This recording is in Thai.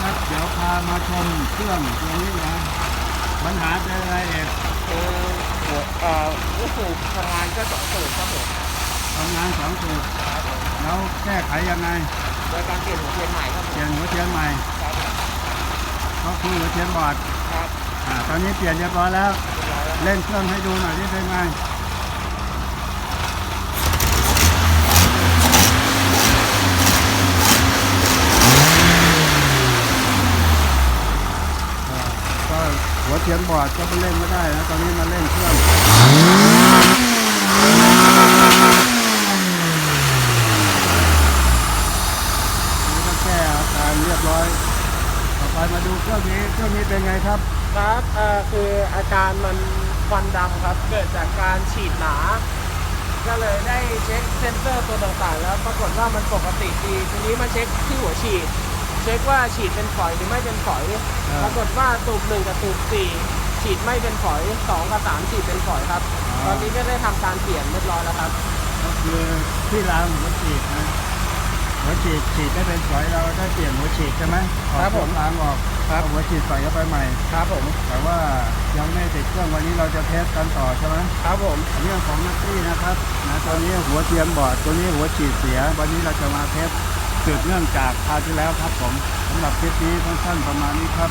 ครับ เดี๋ยวพามาชมเครื่องตัวนี้นะปัญหาเป็นอะไรเอกคือหัวเอ่อลูกสูบทำงานก็สองสูบครับผมทำงานสองสูตรครับผมแล้วแก้ไขยังไง โดยการเปลี่ยนหัวเทียนใหม่ครับผเปลี่ยมนหัวเทียนใหม่ครับผมก็คือหัวเทียนบอดครับอ่าตอนนี้เปลี่ยนเรียบร้อยแล้ว เรียบร้อยแล้วเล่นเครื่องให้ดูหน่อยที่เป็นไงอ่าก็ เทียนบอดก็ไปเล่นไม่ได้นะตอนนี้มาเล่นเครื่องนี่ก็แก้อาการเรียบร้อย ต่อไปมาดูเครื่องนี้เครื่องนี้เป็นไงครับ ครับเอ่อคืออาการมันควันดำครับ เกิดจากการฉีดหนา ก็เลยได้เช็คเซนเซอร์ตัวต่างๆ แล้วปรากฏว่ามันปกติดี ทีนี้มาเช็คที่หัวฉีด ช็คว่าฉีดเป็นฝอยหรือไม่เป็นฝอยอ่าปรากฏว่าตูบหนึ่งกับตูบสี่ฉีดไม่เป็นฝอยสองกับสามฉีดเป็นฝอยครับอ่าตอนนี้ก็ได้ทำการเปลี่ยนเรียบร้อยแล้วครับ ก็คือที่รางหัวฉีดนะหัวฉีดฉีดได้เป็นฝอยเราได้เปลี่ยนหัวฉีดใช่ไหมถอดครับผมรางออกครับเอาหัวฉีดใส่เข้าไปใหม่ครับผมแต่ว่ายังไม่ติดเครื่องวันนี้เราจะเทสกันต่อใช่ไหมครับผมเรื่องของนักตี้นะครับนะตอนนี้หัวเทียมบอดตัวนี้หัวฉีดเสีย วันนี้เราจะมาเทส สืบเนื่องจากคราวที่แล้วครับผมสำหรับคลิปนี้สั้นๆประมาณนี้ครับ